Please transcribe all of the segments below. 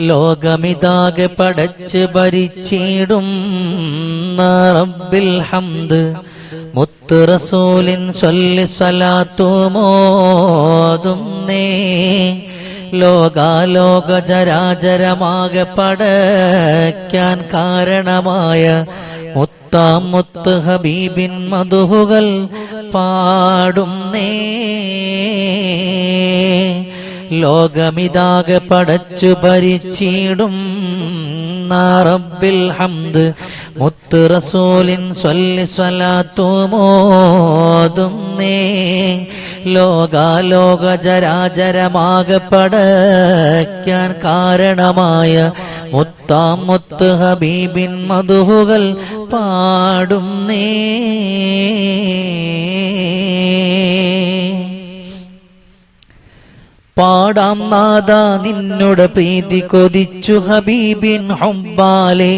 ലോകമിതാകെ പടച്ച് ഭരിച്ചിടും റബ്ബിൽ ഹംദ്. മുത്ത് റസൂലിൻ സ്വല്ലി സ്വലാത്തുമോതും നേ ലോകാലോക ചരാചരമാകെ പടയ്ക്കാൻ കാരണമായ മുത്താം മുത്ത് ഹബീബിൻ മധുഹുകൾ പാടും നേ. ലോകമിതാകെ പടച്ചു ഭരിച്ചിടും റബ്ബിൽ ഹംദ്. മുത്ത് റസൂലിൻ സ്വല്ലി സ്വലാത്തുമോതും നേ. ലോകാലോക ജരാചരമാകെ പടയ്ക്കാൻ കാരണമായ മുത്താം മുത്ത് ഹബീബിൻ മധുഹുകൾ പാടും നേ. പാടാം നാദ നിന്നോട് പ്രീതി കൊതിച്ചു ഹബീബിൻ ഹുബാലെ.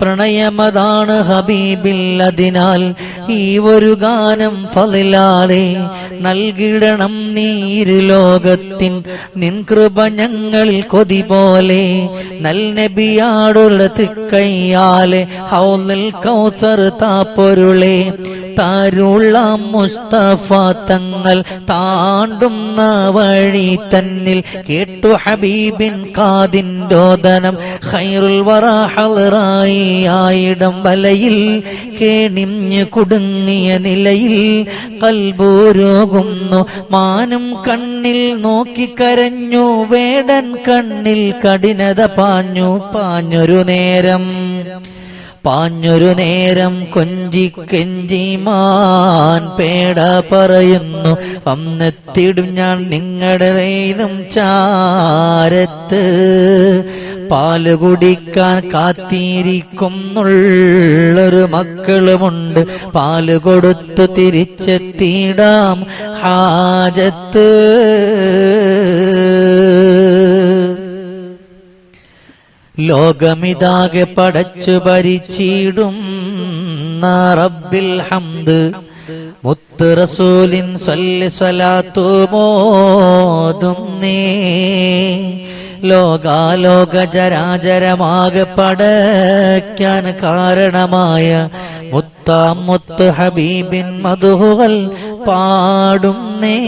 പ്രണയമതാണ് ഹബീബിൽ അതിനാൽ ഈ ഒരു ഗാനം ഫതിലാലെ നൽകിടണം നീരു ലോകത്തിൻ. നിൻ കൃപ ഞങ്ങളിൽ കൊതി പോലെ നൽ നബിയാടുള്ള തിക്കയ്യാലെ ഹൗലിൽ കൗസർ താപ്പൊരുളെ. താരുള്ള മുസ്തഫ തങ്ങൾ താണ്ടുന്ന വഴി തന്നിൽ കേട്ടു ഹബീബിൻ കാതിന്റോദനം ഖൈറുൽ വറാഹറായി ആയിടം വലയിൽ കേണിഞ്ഞ് കുടുങ്ങിയ നിലയിൽ കൽബൂരോകുന്നു. മാനം കണ്ണിൽ നോക്കി കരഞ്ഞു. വേടൻ കണ്ണിൽ കഠിനത പാഞ്ഞു. പാഞ്ഞൊരു നേരം പാഞ്ഞൊരു നേരം കൊഞ്ചി കെഞ്ചി മാൻ പേട പറയുന്നു. വന്നെത്തിടും ഞാൻ നിങ്ങളുടെ ഇതും ചാരത്ത്. പാൽ കുടിക്കാൻ കാത്തിരിക്കുന്നുള്ളൊരു മക്കളുമുണ്ട്. പാൽ കൊടുത്തു തിരിച്ചെത്തിയിടാം ഹാജത്ത്. ലോകമിതാകെ പടച്ചു ഭരിച്ചിടും റബ്ബിൽ ഹംദ്. മുത്ത് റസൂലിൻ സ്വല്ലി സ്വലാത്തുമോതും നീ. ലോകാലോക ജരാചരമാകെ പടയ്ക്കാൻ കാരണമായ മുത്താം മുത്ത് ഹബീബിൻ മധുഹുകൾ പാടും നേ.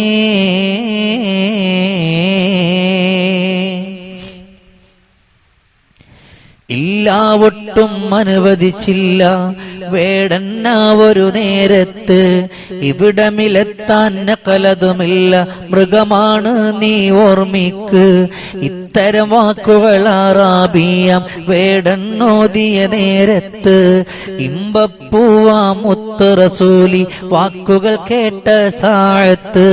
ഇല്ല ഒട്ടും അനുവദിച്ചില്ല വേടന്ന ഒരു നേരത്ത് ഇവിടമിലെത്താൻ കലതുമില്ല മൃഗമാണ് നീ ഓർമ്മിക്ക്. ഇത്തരം വാക്കുകൾ ആറാബിയാം വേടന്നോദിയ നേരത്ത് ഇമ്പപ്പൂവാം മുത്ത് റസൂലി വാക്കുകൾ കേട്ട സാഴത്ത്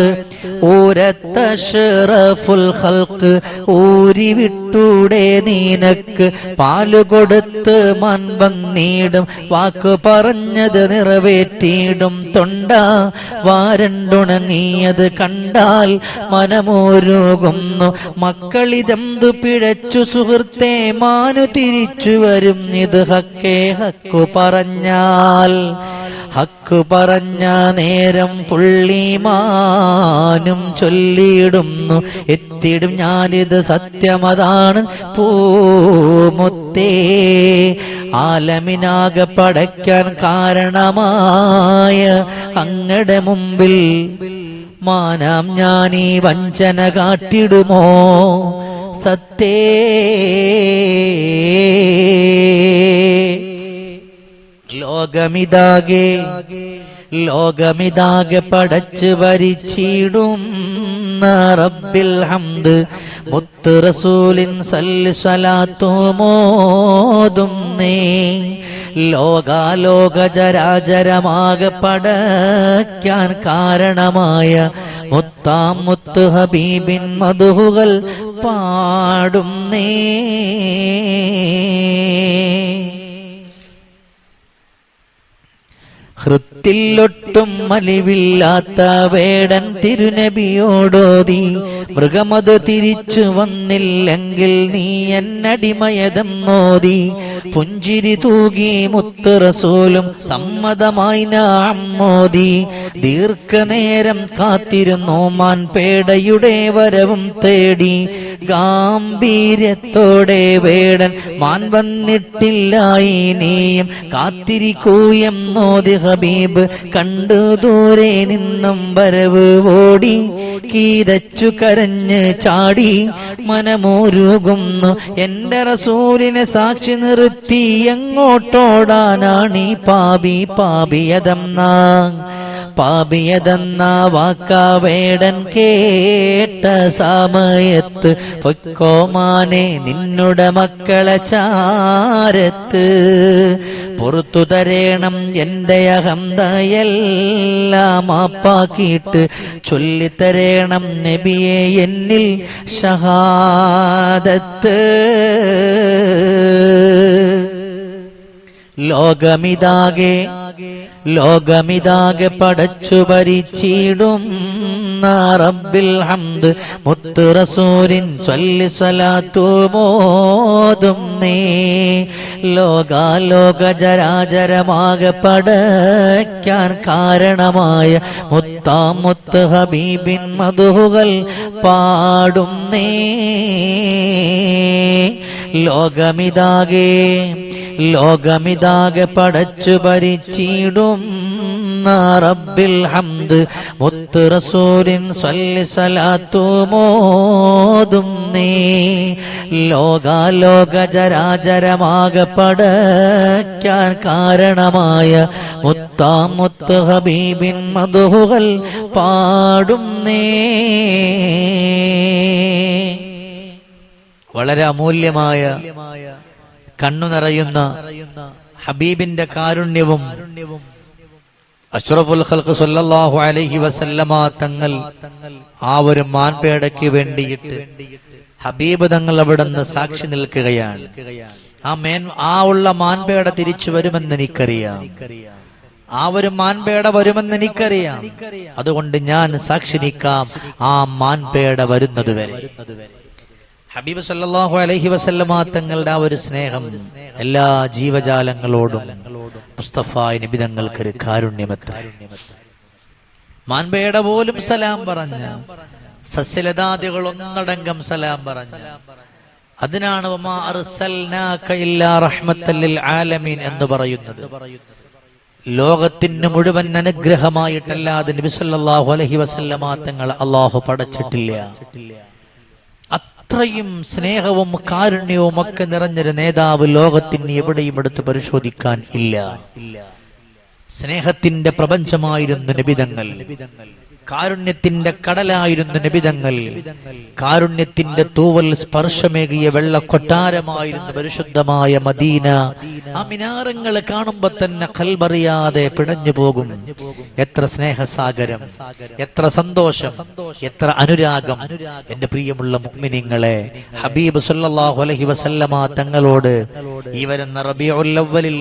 ഊരത്ത ഷറഫുൽ ഹൽക്ക് ഊരി വിട്ടൂടെ നീനക്ക് പാൽ കൊടുത്ത് മൻപന്നീടും വാക്ക് പറഞ്ഞത് നിറവേറ്റിയിടും തൊണ്ട വാരണ്ടുണങ്ങിയത് കണ്ടാൽ മനമോരുകുന്നു മക്കളിതെന്തു പിഴച്ചു സുഹൃത്തെ? മാനു തിരിച്ചു വരും. ഇത് ഹക്കേ ഹക്കു പറഞ്ഞാൽ ഹക്കു പറഞ്ഞ നേരം പുള്ളിമാനും ചൊല്ലിയിടുന്നു. എത്തിടും ഞാനിത് സത്യമതാണ്. പൂമുത്തേ ആലമിനാകെ പടയ്ക്കാൻ കാരണമായ അങ്ങടെ മുമ്പിൽ മാനാം ഞാനീ വഞ്ചന കാട്ടിടുമോ? സത്തേ. ലോകമിതാകെ ലോകമിതാകെ പടച്ച് വരിച്ചിടും. റബ്ബിൽ ഹംദ് മുത്ത് റസൂലിൻ സല്ലി സ്വലാത്തുമോതും നേ. ലോകാലോക ജരാചരമാകെ പടയ്ക്കാൻ കാരണമായ മുത്താം മുത്ത് ഹബീബിൻ മധുഹുകൾ പാടും നേ. ഹൃത്തിലൊട്ടും മലിവില്ലാത്ത വേടൻ തിരുനബിയോടോതി മൃഗമത് തിരിച്ചു വന്നില്ലെങ്കിൽ നീ എന്നടിമയതെന്നോതി പുഞ്ചിരി തൂകി മുത്തുറസൂലും സമ്മതമായി നാമോതി ദീർഘനേരം കാത്തിരുന്നു മാൻ പേടയുടെ വരവും തേടി. ഗാംഭീര്യത്തോടെ വേടൻ മാൻ വന്നിട്ടില്ലായി നീയും കാത്തിരിക്കൂയം നോതി ഹബീബ്. കണ്ടു ദൂരെ നിന്നും വരവ് ഓടി കീതച്ചു കരഞ്ഞ് ചാടി മനമോരുകുന്നു. എന്റെ റസൂലിനെ സാക്ഷി നിർത്തി എങ്ങോട്ടോടാനാണീ പാപി പാപിയതെന്നാ? പാപിയതെന്ന വാക്കാവേടൻ കേട്ട സമയത്ത് പൊയ്ക്കോമാനെ നിന്നുടെ മക്കളെ ചാരത്ത്. പുറത്തു തരേണം എന്റെ അഹന്തയെല്ലാം മാപ്പാക്കിയിട്ട് ചൊല്ലിത്തരേണം നബിയെ എന്നിൽ ഷഹാദത്ത്. ലോകമിതാകെ ലോകമിതാകെ പടച്ചു ഭരിച്ചിടും റബ്ബിൽ ഹംദ് മുത്തു റസൂലിൻ സ്വല്ലി സ്വലാത്തു മോതും നേ ലോകാലോക ചരാചരമാകെ പടയ്ക്കാൻ കാരണമായ മുത്താം മുത്ത് ഹബീബിൻ മധുഹുകൾ പാടും നേ ലോകമിതാകെ ലോകമിതാകെ പടച്ചു ഭരിച്ചിടും റബ്ബിൽ ഹംദ്. മുത്ത് റസൂലിൻ സല്ലി സലാത്തു മോതും നീ. ലോകാലോക ജരാചരമാകെ പടയ്ക്കാൻ കാരണമായ മുത്താ മുത്ത് ഹബീബിൻ മധുഹുകൾ പാടും നീ. വളരെ അമൂല്യമായ കണ്ണു നിറയുന്ന ഹബീബിന്റെ കാരുണ്യവും അഷ്റഫുൽ ഖൽഖ് സല്ലല്ലാഹു അലൈഹി വസല്ലമ തങ്ങൾ ആ ഒരു മാൻപേടയ്ക്ക് വേണ്ടിയിട്ട് ഹബീബ് തങ്ങൾ അവിടുന്ന് സാക്ഷി നിൽക്കുകയാണ്. ആ മേൻ ആ ഉള്ള മാൻപേട തിരിച്ചു വരുമെന്ന് എനിക്കറിയാം. ആ ഒരു മാൻപേട വരുമെന്ന് എനിക്കറിയാം. അതുകൊണ്ട് ഞാൻ സാക്ഷി നിൽക്കാം ആ മാൻപേട വരുന്നത് വരെ. ഹബീബ് സല്ലല്ലാഹു അലൈഹി വസല്ലമ തങ്ങളുടെ ആ ഒരു സ്നേഹം എല്ലാ ജീവജാലങ്ങളോടും മുസ്തഫ നിബിതങ്ങൾക്ക് ഒരു കാരുണ്യമത്ര. മാൻപേട പോലും സലാം പറഞ്ഞ സസ്യലതാദികൾ ഒന്നടങ്കം സലാം പറഞ്ഞ അതിനാണ് എന്ന് പറയുന്നത്. ലോകത്തിന് മുഴുവൻ അനുഗ്രഹമായിട്ടല്ലാതെ നബി സല്ലല്ലാഹു അലൈഹി വസല്ലമ തങ്ങൾ അള്ളാഹു പടച്ചിട്ടില്ല. അത്രയും സ്നേഹവും കാരുണ്യവും ഒക്കെ നിറഞ്ഞൊരു നേതാവ് ലോകത്തിന് എവിടെയും എടുത്ത് പരിശോധിക്കാൻ ഇല്ല. സ്നേഹത്തിന്റെ പ്രപഞ്ചമായിരുന്നു നിബിതങ്ങൾ. കാരുണ്യത്തിന്റെ കടലായിരുന്നു നിബിതങ്ങൾ കാരുണ്യത്തിന്റെ തൂവൽ സ്പർശമേകിയ വെള്ള കൊട്ടാരമായിരുന്നു പരിശുദ്ധമായ മദീന ആ മിനാരങ്ങൾ കാണുമ്പോ തന്നെ കൽബറിയാതെ പിടഞ്ഞു പോകും. എത്ര സ്നേഹസാഗരം എത്ര സന്തോഷം എത്ര അനുരാഗം എന്റെ പ്രിയമുള്ള മുഅ്മിനീങ്ങളെ ഹബീബ് സല്ലല്ലാഹു അലൈഹി വസല്ലമ തങ്ങളോട് ഈ വരുന്ന റബീഉൽ അവ്വലിൽ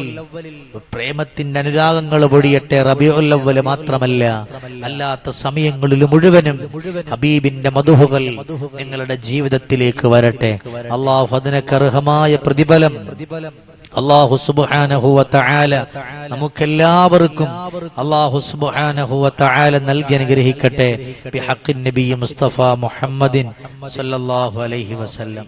പ്രേമത്തിന്റെ അനുരാഗങ്ങൾ പൊടിയട്ടെ. അവ്വൽ മാത്രമല്ല അല്ലാത്ത സമയങ്ങളിൽ മുഴുവനും ഹബീബിന്റെ മധുഹുകൾ നിങ്ങളുടെ ജീവിതത്തിലേക്ക് വരട്ടെ. അള്ളാഹു അതിനൊക്കെ അർഹമായ പ്രതിഫലം. അള്ളാഹു തആല നമുക്കെല്ലാവർക്കും അള്ളാഹു തആല നൽകി അനുഗ്രഹിക്കട്ടെ. മുസ്തഫ മുഹമ്മദിൻ സല്ലല്ലാഹു അലൈഹി വസല്ലം.